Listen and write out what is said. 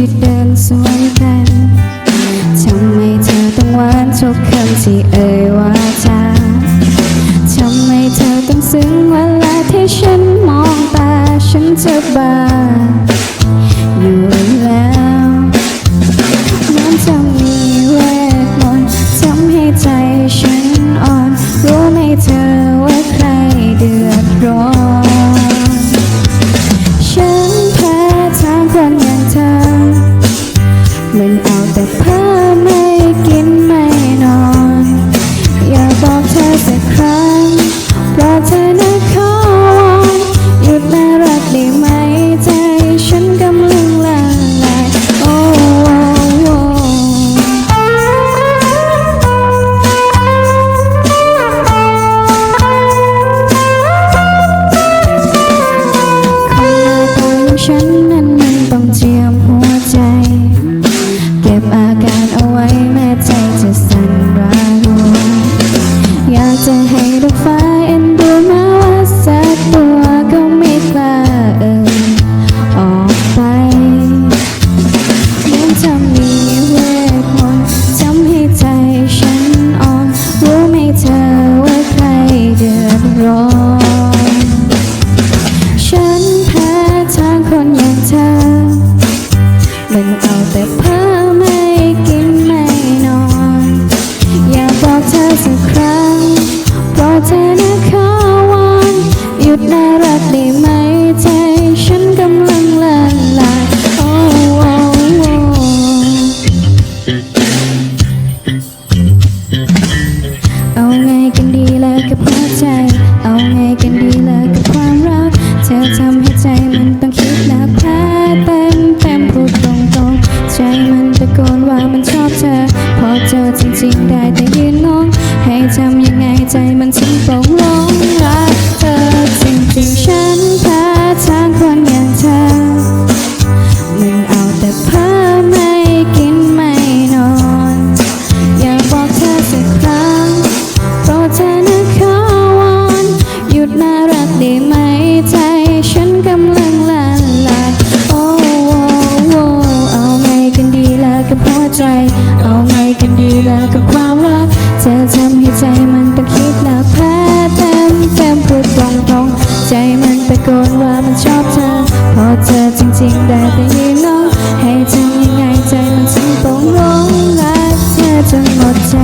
ที่เดินสวนกันทำไมเธอต้องหวานทุกคำที่เอ่ยว่าจาทำไมเธอต้องซึ้งเวลาที่ฉันมองตาฉันจะบ้าอยู่ hang to us. กันดีเลิกกับหัวใจ เอาไงกันดีเลิกกับความรัก เธอทำให้ใจมันต้องคิดหนักแพ้เต็มเต็มพูดตรงตรงใจมันตะโกนว่ามันชอบเธอ พอเจอจริงๆได้แต่ยืนน้องให้ทำยังไงใจมันถึงตรงลง จริงได้แต่ยืนงงให้ทำยังไงใจมันถึงตร้องรักแค่จนหมดใจ